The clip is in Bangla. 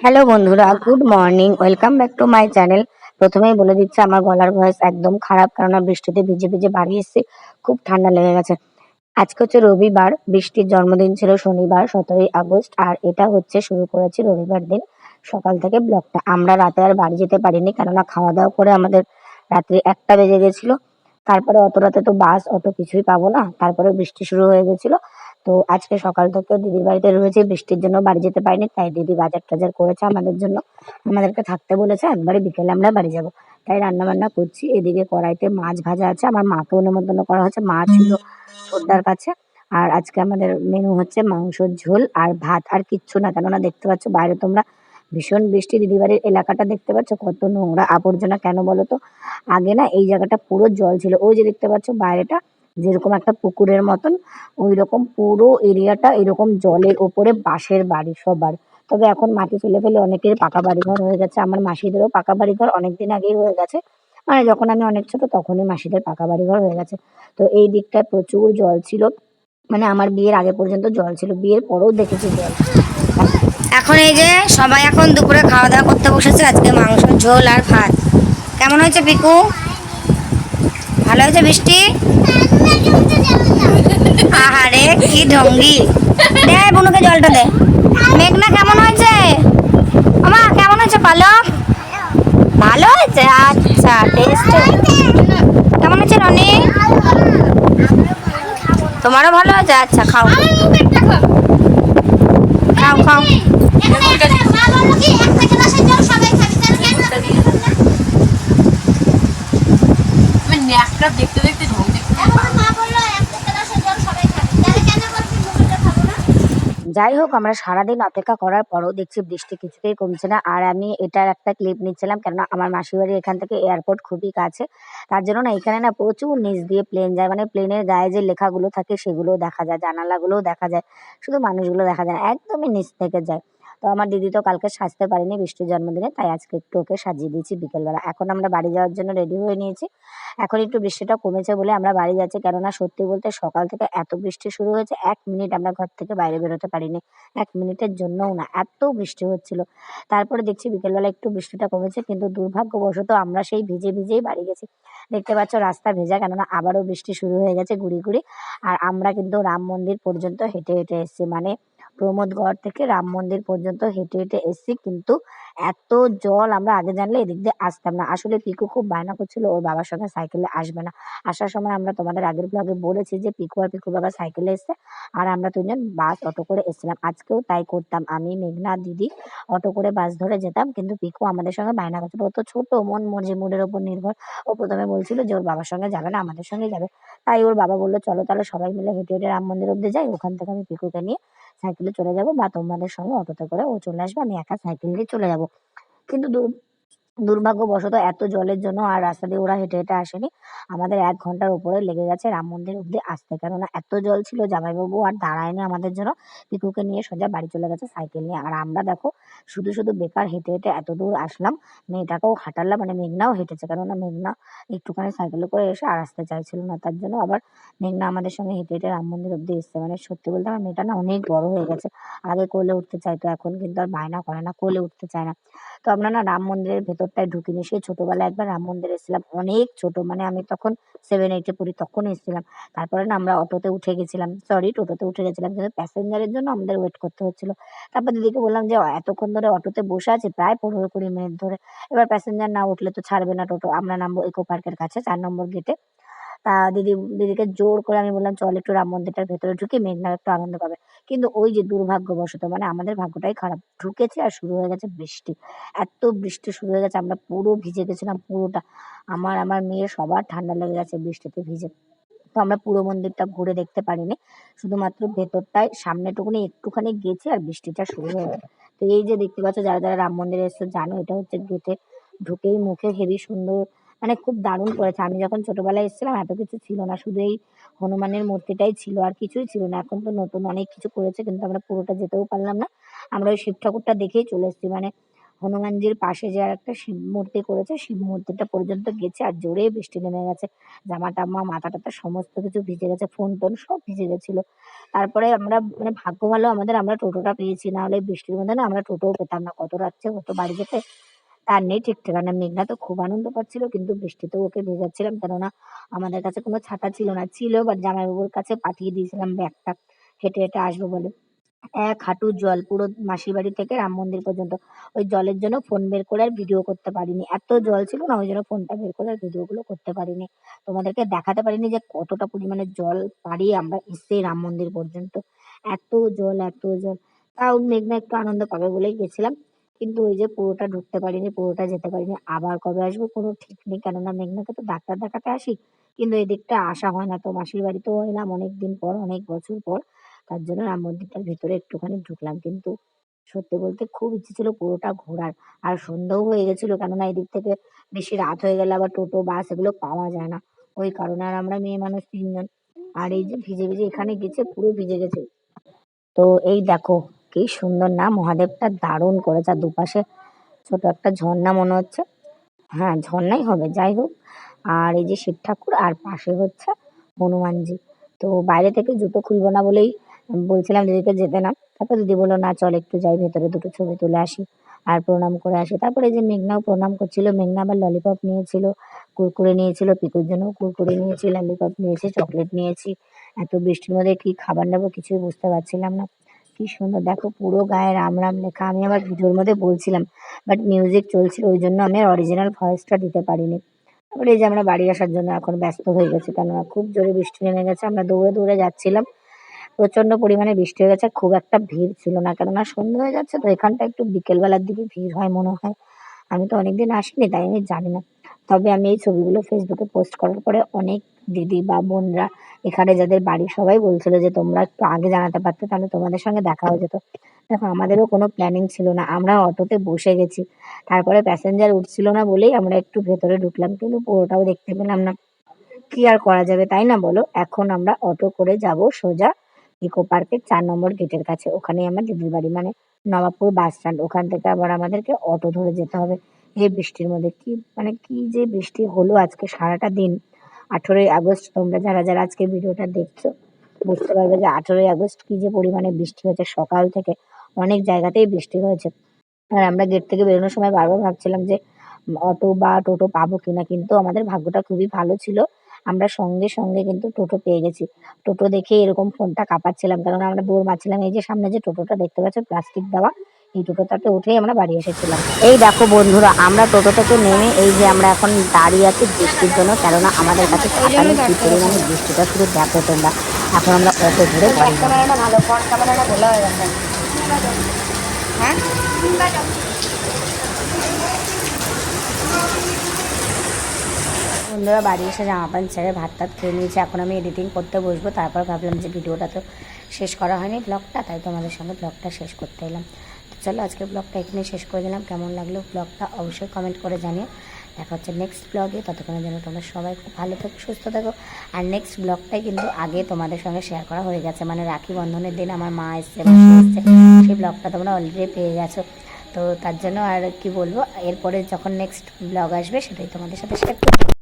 হ্যালো বন্ধুরা, good morning, welcome back to my channel. প্রথমেই বলে দিচ্ছি, আমার গলার ভয়েস একদম খারাপ, কেননা বৃষ্টিতে ভিজে ভিজে বাড়ি এসেছি, খুব ঠান্ডা লেগে গেছে। আজকে হচ্ছে রবিবার, বৃষ্টির জন্মদিন ছিল শনিবার, সতেরোই আগস্ট, আর এটা হচ্ছে শুরু করেছি রবিবার দিন সকাল থেকে ব্লগটা। আমরা রাতে আর বাড়ি যেতে পারিনি, কেননা খাওয়া দাওয়া করে আমাদের রাত্রি একটা বেজে গেছিল। তারপরে অত রাতে তো বাস অটো কিছুই পাবো না তারপরে বৃষ্টি শুরু হয়ে গেছিল। তো আজকে সকাল থেকে দিদির বাড়িতে রয়েছে বৃষ্টির জন্য বাড়ি যেতে পারিনি তাই দিদি বাজার টাজার করেছে আমাদের জন্য। আমাদেরকে থাকতে বলেছে একবারে বিকেলে আমরা বাড়ি যাব। তাই রান্না বান্না করছি এদিকে কড়াইতে মাছ ভাজা আছে আমার মাকেও নেমন্তন্ন করা হচ্ছে মা ছিল ছোটদার কাছে। আর আজকে আমাদের মেনু হচ্ছে মাংসর ঝোল আর ভাত আর কিচ্ছু না কেননা দেখতে পাচ্ছ বাইরে তোমরা ভীষণ বৃষ্টি দিদি বাড়ির এলাকাটা দেখতে পাচ্ছ কত নোংরা আবর্জনা কেন বলো তো? আগে না এই জায়গাটা পুরো জল ছিল ওই যে দেখতে পাচ্ছ বাইরেটা যেরকম একটা পুকুরের মতন ওই রকম পুরো এরিয়াটা এরকম জলের ওপরে বাঁশের বাড়ি সবার। তবে এখন মাটি ফেলে ফেলে অনেকের পাকা বাড়ি ঘর হয়ে গেছে। আমার মাসিদেরও পাকা বাড়ি ঘর অনেকদিন আগেই হয়ে গেছে। মানে যখন আমি অনেক ছোট তখনই মাসিদের পাকা বাড়ি ঘর হয়ে গেছে। তো এই দিকটায় প্রচুর জল ছিল। মানে আমার বিয়ের আগে পর্যন্ত জল ছিল। বিয়ের পরেও দেখেছি জল। এখন এই যে সবাই এখন দুপুরে খাওয়া দাওয়া করতে বসেছে। আজকে মাংস ঝোল আর ভাত। কেমন হয়েছে পিকু? ভালো হয়েছে বৃষ্টি আহারে, কি ঢঙ্গি। দে, বুনুকে জলটা দে। মেঘনা, কেমন হয়েছে? আমা কেমন হয়েছে পালক ভালো হয়েছে? আচ্ছা টেস্ট কেমন হয়েছে রনি? তোমারও ভালো হয়েছে? আচ্ছা খাও। খাও খাও। দেখতে দেখতে ঢং দেখতে যাই হোক আমরা সারাদিন অপেক্ষা করার পরও দেখছি বৃষ্টি কিছুতেই কমছে না। আর আমি এটার একটা ক্লিপ নিচ্ছিলাম কেননা আমার মাসির বাড়ি এখান থেকে এয়ারপোর্ট খুবই কাছে। তার জন্য না এখানে না প্রচুর নিচ দিয়ে প্লেন যায়। মানে প্লেনের গায়ে যে লেখাগুলো থাকে সেগুলোও দেখা যায় জানালাগুলোও দেখা যায়। শুধু মানুষগুলো দেখা যায় না একদমই নিচ থেকে যায়। তো আমার দিদি তো কালকে সাজতে পারেনি বৃষ্টির জন্মদিনে, তাই আজকে একটু ওকে সাজিয়ে দিয়েছি বিকেলবেলা। এখন আমরা বাড়ি যাওয়ার জন্য রেডি হয়ে নিয়েছি। এখন একটু বৃষ্টিটা কমেছে বলে আমরা বাড়ি যাচ্ছি, কেননা সত্যি বলতে সকাল থেকে এত বৃষ্টি শুরু হয়েছে, এক মিনিট আমরা ঘর থেকে বাইরে বেরোতে পারিনি। এক মিনিটের জন্যও না, এত বৃষ্টি হচ্ছিল। তারপরে দেখছি বিকেলবেলা একটু বৃষ্টিটা কমেছে, কিন্তু দুর্ভাগ্যবশত আমরা সেই ভিজে ভিজেই বাড়ি গেছি। দেখতে পাচ্ছ রাস্তা ভেজা, কেননা আবারও বৃষ্টি শুরু হয়ে গেছে গুড়ি গুড়ি, আর আমরা কিন্তু রাম মন্দির পর্যন্ত হেঁটে হেঁটে এসেছি। মানে প্রমোদগড় থেকে রাম মন্দির পর্যন্ত হেঁটে হেঁটে এসেছি, কিন্তু এত জল আমরা আগে জানলে এদিক দিয়ে আসতাম না। আসলে পিকু খুব বায়না করছিল, ওর বাবার সঙ্গে সাইকেলে আসবে না। আসার সময় আমরা তোমাদের আগের ব্লগে বলেছি যে, পিকু আর পিকুর বাবা সাইকেলে এসছে আর আমরা দুজন বাস অটো করে এসেছিলাম। আজকেও তাই করতাম। আমি, মেঘনা, দিদি অটো করে বাস ধরে যেতাম, কিন্তু পিকু আমাদের সঙ্গে বায়না করছিল। ও তো ছোট, মন মর্জি, মুডের ওপর নির্ভর। ও প্রথমে বলছিল যে, ওর বাবার সঙ্গে যাবে না, আমাদের সঙ্গে যাবে। তাই ওর বাবা বলল, চলো তাহলে সবাই মিলে হেঁটে হেঁটে রাম মন্দির অব্দি যাই। ওখান থেকে আমি পিকুকে নিয়ে সাইকেলে চলে যাব বা তোমাদের সঙ্গে অটোতে করে ও চলে আসবে, আমি একা সাইকেল নিয়ে চলে যাব। কিন্তু দুর্ভাগ্যবশত এত জলের জন্য আর রাস্তা দিয়ে ওরা হেঁটে হেঁটে আসেনি। আমাদের এক ঘণ্টার উপরে লেগে গেছে রাম মন্দির অব্দি আসতে। কেননা এত জল ছিল, জামাইবাবু আর দাঁড়ায়নি আমাদের জন্য। পিকুকে নিয়ে সোজা বাড়ি চলে গেছে সাইকেল নিয়ে। আর আমরা দেখো, শুধু শুধু বেকার হেঁটে হেঁটে এত দূর আসলাম। মেয়েটাকেও হাঁটালাম মানে মেঘনাও হেঁটেছে। কেননা মেঘনা একটুখানি সাইকেলে করে এসে আর আসতে চাইছিল না। তার জন্য আবার মেঘনা আমাদের সঙ্গে হেঁটে হেঁটে রাম মন্দির অব্দি এসছে। মানে সত্যি বলতে আমার মেয়েটা না অনেক বড় হয়ে গেছে। আগে কোলে উঠতে চাইতো, এখন কিন্তু আর বায়না করে না, কোলে উঠতে চায় না। তো আমরা না রাম মন্দিরের ভেতরটায় ঢুকিনি। সেই ছোটবেলায় একবার রাম মন্দিরে এসেছিলাম। অনেক ছোট মানে আমি তখন সেভেন এইটে পড়ি, তখন এসেছিলাম। তারপরে না আমরা অটোতে উঠে গেছিলাম। সরি টোটোতে উঠে গেছিলাম। কিন্তু প্যাসেঞ্জারের জন্য আমাদের ওয়েট করতে হচ্ছিল। তারপর দিদিকে বললাম যে, এতক্ষণ ধরে অটোতে বসে আছি, প্রায় পনেরো কুড়ি মিনিট ধরে। এবার প্যাসেঞ্জার না উঠলে তো ছাড়বে না টোটো। আমরা নামবো ইকো পার্কের কাছে, চার নম্বর গেটে তা দিদি, দিদিকে জোর করে আমি বললাম, চল একটু রাম মন্দিরটার ভেতরে ঢুকি মেঘনা একটু আনন্দ পাবে। কিন্তু ওই যে দুর্ভাগ্যবশত মানে আমাদের ভাগ্যটাই খারাপ। ঢুকেছে আর শুরু হয়ে গেছে বৃষ্টি। এত বৃষ্টি শুরু হয়ে গেছে, আমরা পুরো ভিজে গেছিলাম পুরোটা। আমার আমার মেয়ের সবার ঠান্ডা লেগে গেছে বৃষ্টিতে ভিজে। তো আমরা পুরো মন্দিরটা ঘুরে দেখতে পারিনি। শুধুমাত্র ভেতরটায়, সামনেটুকুনি একটুখানি গেছি আর বৃষ্টিটা শুরু হয়ে গেছে। তো এই যে দেখতে পাচ্ছ, যারা যারা রাম মন্দিরে এসছো, জানো এটা হচ্ছে গেটে ঢুকেই মুখে হেবি সুন্দর মানে খুব দারুণ করেছে। আমি যখন ছোটবেলায় এসেছিলাম, এত কিছু ছিল না। শুধু এই হনুমানের মূর্তিটাই ছিল, আর কিছুই ছিল না। এখন তো নতুন অনেক কিছু করেছে, কিন্তু আমরা পুরোটা যেতেও পারলাম না। আমরা ওই শিব ঠাকুরটা দেখেই চলে এসেছি। মানে হনুমানজির পাশে যে আর একটা শিব মূর্তি করেছে, শিব মূর্তিটা পর্যন্ত গেছে আর জোরে বৃষ্টি নেমে গেছে। জামা টামা, মাথা টাথা সমস্ত কিছু ভিজে গেছে, ফোন টোন সব ভিজে গেছিল। তারপরে আমরা মানে ভাগ্য ভালো আমাদের, আমরা টোটোটা পেয়েছি। না হলে বৃষ্টির মধ্যে না আমরা টোটোও পেতাম না। কত রাত্রে হতো বাড়ি যেতে তার নেই, ঠিক ঠিকানা মেঘনা তো খুব আনন্দ পাচ্ছিল, কিন্তু বৃষ্টিতেও ওকে ভেজাচ্ছিলাম, কেননা আমাদের কাছে কোনো ছাতা ছিল না। ছিল বাট জামাইবাবুর কাছে পাঠিয়ে দিয়েছিলাম ব্যাগটা। হেঁটে হেঁটে আসব বলে। এক হাঁটু জল, পুরো মাসির বাড়ি থেকে রাম মন্দির পর্যন্ত। ওই জলের জন্য ফোন বের করে আর ভিডিও করতে পারিনি। এত জল ছিল না, ওই জন্য ফোনটা বের করে আর ভিডিওগুলো করতে পারিনি। তোমাদেরকে দেখাতে পারিনি যে কতটা পরিমাণে জল পাড়িয়ে আমরা এসে রাম মন্দির পর্যন্ত। এত জল এত জল। তাও মেঘনা একটু আনন্দ পাবে বলেই গেছিলাম। কিন্তু ওই যে পুরোটা ঢুকতে পারিনি, পুরোটা যেতে পারিনি। আবার কবে আসব কোনো ঠিক নেই, কেননা মেঘনাকে তো ডাক্তার দেখাতে আসি। কিন্তু এদিকটা আসা হয় না। তো মাসির বাড়িতেও এলাম অনেক দিন পর, অনেক বছর পর। তার জন্য রাম মন্দিরটার ভিতরে একটুখানি ঢুকলাম। কিন্তু সত্যি বলতে খুব ইচ্ছে ছিল পুরোটা ঘোরার। আর সন্ধ্যাও হয়ে গেছিল, কেননা এদিক থেকে বেশি রাত হয়ে গেলে আবার টোটো, বাস এগুলো পাওয়া যায় না। ওই কারণে আর আমরা মেয়ে মানুষ তিনজন। আর এই যে ভিজে ভিজে এখানে গেছে, পুরো ভিজে গেছে। তো এই দেখো কি সুন্দর না, মহাদেবটা দারুণ করেছে। আর দুপাশে ছোট একটা ঝর্ণা মনে হচ্ছে। হ্যাঁ ঝর্ণাই হবে, যাই হোক। আর এই যে শিব ঠাকুর, আর পাশে হচ্ছে হনুমানজি। তো বাইরে থেকে জুতো খুলবো না বলেই বলছিলাম দিদিকে যেতে না। তারপর দিদি বলল, না, চল একটু যাই, ভেতরে দুটো ছবি তুলে আসি আর প্রণাম করে আসি। তারপরে এই যে মেঘনাও প্রণাম করছিল। মেঘনা আবার ললিপপ নিয়েছিল, কুরকুরে নিয়েছিল, পিকুর জন্য কুরকুরে নিয়েছি, ললিপপ নিয়েছি, চকলেট নিয়েছি। এত বৃষ্টির মধ্যে কি খাবার নেব কিছুই বুঝতে পারছিলাম না। কি সুন্দর। দেখো পুরো গায়ে রাম রাম লেখা। আমি আবার ভিডিওর মধ্যে বলছিলাম বাট মিউজিক চলছিল, ওই জন্য আমি অরিজিনাল ভয়েসটা দিতে পারিনি। তারপরে এই যে আমরা বাড়ি আসার জন্য এখন ব্যস্ত হয়ে গেছি, কেননা খুব জোরে বৃষ্টি নেমে গেছে। আমরা দৌড়ে দৌড়ে যাচ্ছিলাম প্রচণ্ড পরিমাণে বৃষ্টি হয়ে গেছে খুব একটা ভিড় ছিল না, কেননা সন্ধ্যে হয়ে যাচ্ছে তো এখানটা একটু বিকেলবেলার দিকে ভিড় হয় মনে হয়। আমি তো অনেকদিন আসিনি, তাই আমি জানি না। তবে আমি এই ছবিগুলো ফেসবুকে পোস্ট করার পরে অনেক দিদি বা বোনরা। এখানে যাদের বাড়ি, সবাই বলছিল যে তোমরা একটু আগে জানাতে পারতে, তাহলে তোমাদের সঙ্গে দেখা হয়ে যেত। দেখো, আমাদেরও কোনো প্ল্যানিং ছিল না। আমরা অটোতে বসে গেছি। তারপরে প্যাসেঞ্জার উঠছিল না বলেই আমরা একটু ভেতরে ঢুকলাম, কিন্তু পুরোটাও দেখতে পেলাম না। কি আর করা যাবে, তাই না বলো? এখন আমরা অটো করে যাব সোজা ইকো পার্কের চার নম্বর গেটের কাছে। ওখানেই আমার দিদির বাড়ি মানে নবাবপুর বাস স্ট্যান্ড ওখান থেকে আবার আমাদেরকে অটো ধরে যেতে হবে। এই বৃষ্টির মধ্যে কি মানে কি যে বৃষ্টি হলো আজকে সারাটা দিন। আঠেরোই আগস্ট, তোমরা যারা যারা আজকে ভিডিওটা দেখছ, বুঝতে পারবে যে আঠেরোই আগস্ট কি যে পরিমাণে বৃষ্টি হয়েছে। সকাল থেকে অনেক জায়গাতেই বৃষ্টি হয়েছে। আর আমরা গেট থেকে বেরোনোর সময় বারবার ভাবছিলাম যে অটো বা টোটো পাবো কিনা কিন্তু আমাদের ভাগ্যটা খুবই ভালো ছিল। আমরা সঙ্গে সঙ্গে কিন্তু টোটো পেয়ে গেছি। টোটো দেখে এরকম ফোনটা কাঁপাচ্ছিলাম কারণ আমরা দৌড় মারছিলাম। এই যে সামনে যে টোটোটা দেখতে পাচ্ছ, প্লাস্টিক দেওয়া এই টোটোটাতে উঠেই আমরা বাড়ি এসেছিলাম। এই দেখো বন্ধুরা আমরা টোটো থেকে নেমে এই যে আমরা এখন দাঁড়িয়ে আছি বৃষ্টির জন্য কেননা আমাদের কাছে ছাতা নেই কি পরিমাণে বৃষ্টিটা শুধু দেখো তোমরা। এখন আমরা অটো ধরে বাড়ি হয়ে বন্ধুরা বাড়ি এসে জামা প্যান্ট ছেড়ে ভাত টাত খেয়ে নিয়েছি। এখন আমি এডিটিং করতে বসবো তারপর ভাবলাম যে ভিডিওটা তো শেষ করা হয়নি ব্লগটা তাই তোমাদের সঙ্গে ব্লগটা শেষ করতে এলাম। চলো আজকে ব্লগটা এখানে শেষ করে দিলাম। কেমন লাগল ব্লগটা অবশ্যই কমেন্ট করে জানিয়ে দেখা হচ্ছে নেক্সট ব্লগে ততক্ষণের জন্য তোমরা সবাই খুব ভালো থাকো, সুস্থ থাকো। আর নেক্সট ব্লগটাই কিন্তু আগে তোমাদের সঙ্গে শেয়ার করা হয়ে গেছে। মানে রাখি বন্ধনের দিন আমার মা এসছে এসছে। সেই ব্লগটা তোমরা অলরেডি পেয়ে গেছো। তো তার জন্য আর কি বলব? এরপরে যখন নেক্সট ব্লগ আসবে, সেটাই তোমাদের সাথে শেয়ার করব।